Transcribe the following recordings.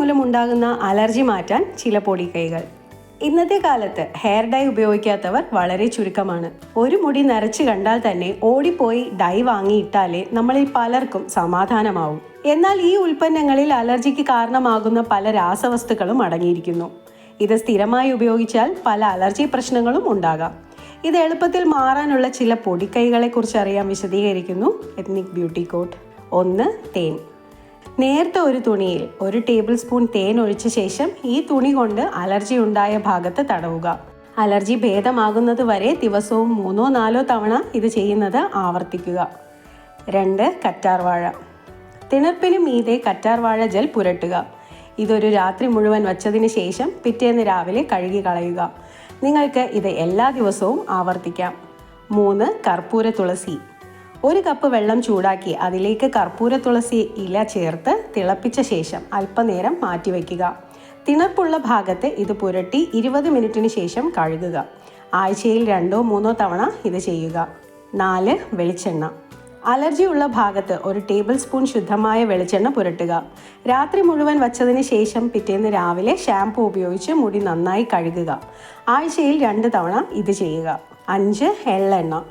മൂലമുണ്ടാകുന്ന അലർജി മാറ്റാൻ ചില പൊടിക്കൈകൾ ഇന്നത്തെ കാലത്ത് ഹെയർ ഡൈ ഉപയോഗിക്കാത്തവർ വളരെ ചുരുക്കമാണ്. ഒരു മുടി നരച്ചു കണ്ടാൽ തന്നെ ഓടിപ്പോയി ഡൈ വാങ്ങിയിട്ടാലേ നമ്മളിൽ പലർക്കും സമാധാനമാവും. എന്നാൽ ഈ ഉൽപ്പന്നങ്ങളിൽ അലർജിക്ക് കാരണമാകുന്ന പല രാസവസ്തുക്കളും അടങ്ങിയിരിക്കുന്നു. ഇത് സ്ഥിരമായി ഉപയോഗിച്ചാൽ പല അലർജി പ്രശ്നങ്ങളും ഉണ്ടാകാം. ഇത് എളുപ്പത്തിൽ മാറാനുള്ള ചില പൊടിക്കൈകളെ കുറിച്ച് അറിയാൻ വിശദീകരിക്കുന്നു എത്നിക് ബ്യൂട്ടി കോട്ട്. ഒന്ന് തേൻ. നേർത്ത ഒരു തുണിയിൽ ഒരു ടേബിൾ സ്പൂൺ തേൻ ഒഴിച്ച ശേഷം ഈ തുണി കൊണ്ട് അലർജി ഉണ്ടായ ഭാഗത്ത് തടവുക. അലർജി ഭേദമാകുന്നത് വരെ ദിവസവും മൂന്നോ നാലോ തവണ ഇത് ചെയ്യുന്നത് ആവർത്തിക്കുക. രണ്ട് കറ്റാർവാഴ തിണർപ്പിന് മീതെ കറ്റാർവാഴ ജെൽ പുരട്ടുക. ഇതൊരു രാത്രി മുഴുവൻ വച്ചതിന് ശേഷം പിറ്റേന്ന് രാവിലെ കഴുകി കളയുക. നിങ്ങൾക്ക് ഇത് എല്ലാ ദിവസവും ആവർത്തിക്കാം. മൂന്ന് കർപ്പൂര തുളസി. ഒരു കപ്പ് വെള്ളം ചൂടാക്കി അതിലേക്ക് കർപ്പൂര തുളസി ഇല ചേർത്ത് തിളപ്പിച്ച ശേഷം അല്പനേരം മാറ്റിവെക്കുക തിണപ്പുള്ള ഭാഗത്ത് ഇത് പുരട്ടി ഇരുപത് മിനിറ്റിന് ശേഷം കഴുകുക. ആഴ്ചയിൽ രണ്ടോ മൂന്നോ തവണ ഇത് ചെയ്യുക. നാല് വെളിച്ചെണ്ണ. അലർജി ഉള്ള ഭാഗത്ത് ഒരു ടേബിൾ സ്പൂൺ ശുദ്ധമായ വെളിച്ചെണ്ണ പുരട്ടുക. രാത്രി മുഴുവൻ വച്ചതിന് ശേഷം പിറ്റേന്ന് രാവിലെ ഷാംപൂ ഉപയോഗിച്ച് മുടി നന്നായി കഴുകുക. ആഴ്ചയിൽ രണ്ട് തവണ ഇത് ചെയ്യുക. അഞ്ച് എള്ളെണ്ണ.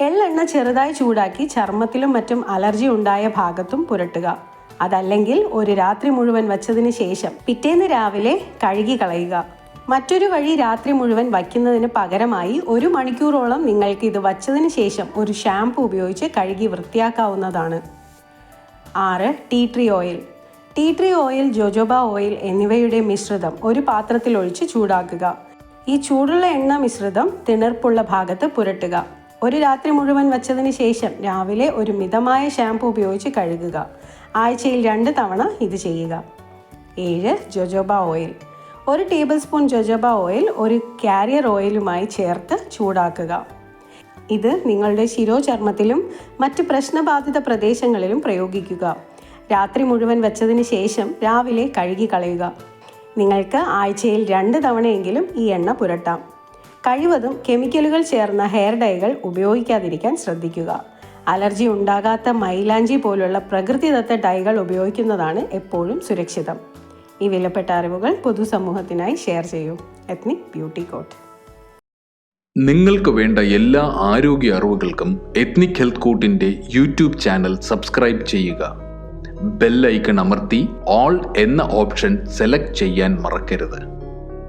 എള്ളെണ്ണ ചെറുതായി ചൂടാക്കി ചർമ്മത്തിലും മറ്റും അലർജി ഉണ്ടായ ഭാഗത്തും പുരട്ടുക. അതല്ലെങ്കിൽ ഒരു രാത്രി മുഴുവൻ വച്ചതിന് ശേഷം പിറ്റേന്ന് രാവിലെ കഴുകി കളയുക. മറ്റൊരു വഴി രാത്രി മുഴുവൻ വയ്ക്കുന്നതിന് പകരമായി ഒരു മണിക്കൂറോളം നിങ്ങൾക്ക് ഇത് വച്ചതിന് ശേഷം ഒരു ഷാംപൂ ഉപയോഗിച്ച് കഴുകി വൃത്തിയാക്കാവുന്നതാണ്. ആറ് tea tree oil. Tea tree oil jojoba oil എന്നിവയുടെ മിശ്രിതം ഒരു പാത്രത്തിൽ ഒഴിച്ച് ചൂടാക്കുക. ഈ ചൂടുള്ള എണ്ണ മിശ്രിതം തിണർപ്പുള്ള ഭാഗത്ത് പുരട്ടുക. ഒരു രാത്രി മുഴുവൻ വച്ചതിന് ശേഷം രാവിലെ ഒരു മിതമായ ഷാംപൂ ഉപയോഗിച്ച് കഴുകുക. ആഴ്ചയിൽ രണ്ട് തവണ ഇത് ചെയ്യുക. ഏഴ് ജൊജോബ ഓയിൽ. ഒരു ടേബിൾ സ്പൂൺ ജൊജോബ ഓയിൽ ഒരു കാരിയർ ഓയിലുമായി ചേർത്ത് ചൂടാക്കുക. ഇത് നിങ്ങളുടെ ശിരോചർമ്മത്തിലും മറ്റ് പ്രശ്നബാധിത പ്രദേശങ്ങളിലും പ്രയോഗിക്കുക. രാത്രി മുഴുവൻ വെച്ചതിന് ശേഷം രാവിലെ കഴുകി കളയുക. നിങ്ങൾക്ക് ആഴ്ചയിൽ രണ്ട് തവണയെങ്കിലും ഈ എണ്ണ പുരട്ടാം. കഴിവതും കെമിക്കലുകൾ ചേർന്ന ഹെയർ ഡൈകൾ ഉപയോഗിക്കാതിരിക്കാൻ ശ്രദ്ധിക്കുക. അലർജി ഉണ്ടാകാത്ത മൈലാഞ്ചി പോലുള്ള പ്രകൃതിദത്ത ഡൈകൾ ഉപയോഗിക്കുന്നതാണ് എപ്പോഴും സുരക്ഷിതം. ഈ വിലപ്പെട്ട അറിവുകൾ പൊതുസമൂഹത്തിനായി ഷെയർ ചെയ്യൂ. Ethnic beauty court. നിങ്ങൾക്ക് വേണ്ട എല്ലാ ആരോഗ്യ അറിവുകൾക്കും എത്നിക് ഹെൽത്ത് കോട്ടിന്റെ യൂട്യൂബ് ചാനൽ സബ്സ്ക്രൈബ് ചെയ്യുക. ബെല്ലൈക്കൺ അമർത്തി ഓൾ എന്ന ഓപ്ഷൻ സെലക്ട് ചെയ്യാൻ മറക്കരുത്.